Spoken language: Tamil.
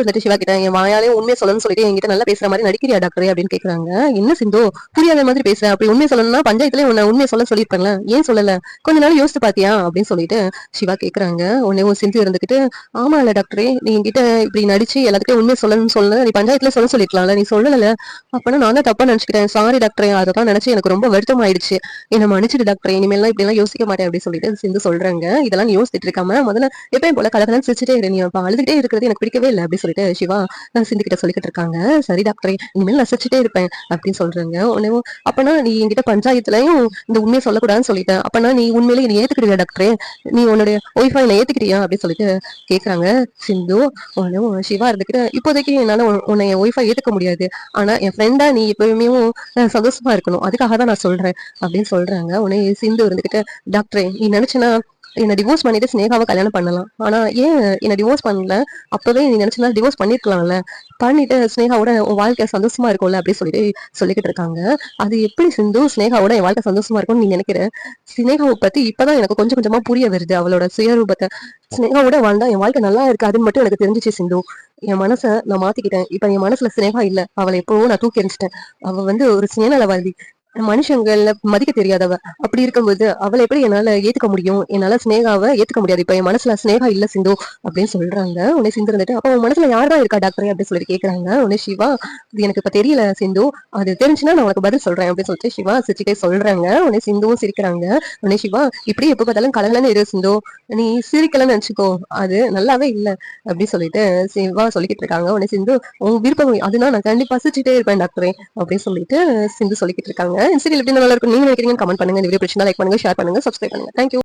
வந்துட்டு சிவா கிட்ட என் வாயாலே உண்மையை சொல்லணும்னு சொல்லிட்டு என்கிட்ட நல்லா பேசுற மாதிரி நடிக்கிறியா டாக்டர் அப்படின்னு கேக்குறாங்க. என்ன சிந்து புரியாத மாதிரி பேசுற அப்படி உண்மையை சொல்லணும்னா பஞ்சாயத்துல உன்னை உண்மையை சொல்ல சொல்லியிருப்பேன்ல ஏன் சொல்லல? கொஞ்ச நாள் யோசிச்சு பாத்தியா? அப்படின்னு சொல்லிட்டு சிவா கேக்குறாங்க. உடனே உன் சிந்து இருந்துகிட்டு ஆமா இல்ல டாக்டரே நீ என்கிட்ட இப்படி நடிச்சு எல்லாத்துக்கும் உண்மையை சொல்லணும்னு சொல்ல நீ பஞ்சாயத்துல சொல்ல சொல்லிருக்கலாம்ல நீ சொல்லல அப்பனா நான் தான் தப்பா நினைச்சுக்கிட்டேன். சாரி டாக்டரே அதை தான் நினைச்சு எனக்கு ரொம்ப வருத்தம் ஆயிடுச்சு என்ன மன்னிச்சிடு டாக்டர் இனிமேல் இப்படி எல்லாம் யோசிக்க மாட்டேன் அப்படின்னு சொல்லிட்டு சிந்து சொல்றாங்க. இதெல்லாம் யோசிச்சுட்டு இருக்காம முதல்ல எப்பயும் போல கலகலன்னு சிரிச்சுட்டே இரு. நீ அப்ப அழுதுகிட்டே இருக்கிறது எனக்கு பிடிக்கவே இல்லை அப்படின்னு சொல்லிட்டு சிவா அஹ் சிந்து கிட்ட சொல்லிக்கிட்டு இருக்காங்க. சரி டாக்டரே இனிமேல் நசிச்சுட்டே இருப்பேன் அப்படின்னு சொல்றாங்க. உடனே அப்பனா நீ என்கிட்ட பஞ்சாயத்துலயும் இந்த உண்மையை சொல்லக்கூடாதுன்னு சொல்லிட்டேன் அப்பனா நீ உண்மையிலே நீ ஏத்துக்கிறியா டாக்டரே? நீ உன்னுடைய ஒய்ஃபை என்ன ஏத்துக்கிறியா அப்படின்னு சொல்லிட்டு கேக்குறாங்க சிந்து. உடனே சிவா இருந்துக்கிட்டு இப்போதைக்கு என்னால உன்னை என் ஒய்ஃபை ஏத்துக்க முடியாது. ஆனா என் ஃப்ரெண்டா நீ எப்பவுமே சந்தோஷமா இருக்கணும். அதுக்காக தான் நான் சொல்றேன் அப்படின்னு சொல்றாங்க. உடனே சிந்து இருந்துகிட்டு டாக்டரே நீ நினைச்சனா என்ன டிவோர்ஸ் பண்ணிட்டு ஸ்னேகாவை கல்யாணம் பண்ணலாம். ஆனா ஏன் என்ன டிவோர்ஸ் பண்ணல? அப்பவே நீ நினைச்சா டிவோர்ஸ் பண்ணிருக்கலாம்ல. பண்ணிட்டு ஸ்னேகாவோட உன் வாழ்க்கை சந்தோஷமா இருக்கும்ல அப்படின்னு சொல்லிட்டு சொல்லிக்கிட்டு இருக்காங்க. அது எப்படி சிந்து ஸ்னேகாவோட என் வாழ்க்கை சந்தோஷமா இருக்கும்னு நீ நினைக்கிற? ஸ்னேகாவை பத்தி இப்பதான் எனக்கு கொஞ்சம் கொஞ்சமா புரிய வருது அவளோட சுயரூபத்தை. ஸ்னேகாவோட வாழ்ந்தா என் வாழ்க்கை நல்லா இருக்கு அதுன்னு மட்டும் எனக்கு தெரிஞ்சிச்சு சிந்து. என் மனசை நான் மாத்திக்கிட்டேன். இப்ப என் மனசுல சினேகா இல்ல. அவளை எப்பவோ நான் தூக்கி எறிஞ்சிட்டேன். அவ வந்து ஒரு சுயநலவாதி. மனுஷங்கள மதிக்க தெரியாதவ. அப்படி இருக்கும்போது அவளை எப்படி என்னால ஏத்துக்க முடியும்? என்னால ஸ்னேகாவை ஏத்துக்க முடியாது. இப்ப என் மனசுல ஸ்னேகா இல்ல சிந்து அப்படின்னு சொல்றாங்க. உன்னை சிந்து இருந்துட்டு அப்ப உன் மனசுல யாரா இருக்கா டாக்டர் அப்படின்னு சொல்லி கேக்குறாங்க. உன்னை சிவா இது எனக்கு இப்ப தெரியல சிந்து. அது தெரிஞ்சுன்னா நான் உனக்கு பதில் சொல்றேன் அப்படின்னு சொல்லிட்டு சிவா சிரிச்சுட்டே சொல்றாங்க. உன்னை சிந்துவும் சிரிக்கிறாங்க. உன்னை சிவா இப்படி எப்ப பார்த்தாலும் கலகலன்னு இரு சிந்து. நீ சிரிக்கலன்னு நினைச்சுக்கோ. அது நல்லாவே இல்ல அப்படின்னு சொல்லிட்டு சிவா சொல்லிக்கிட்டு இருக்காங்க. உன்னை சிந்து உன் விருப்பம் அதுனா நான் கண்டிப்பா சிரிச்சுட்டே இருப்பேன் டாக்டரே அப்படின்னு சொல்லிட்டு சிந்து சொல்லிக்கிட்டு இருக்காங்க. சரி எப்படி நல்லா இருக்கும். நீங்க நினைக்கிறீங்க கமெண்ட் பண்ணுங்க. இந்த வீடியோ பிடிச்சிருந்தா லைக் பண்ணுங்க ஷேர் பண்ணுங்க சப்ஸ்கிரைப் பண்ணுங்க. தேங்க்யூ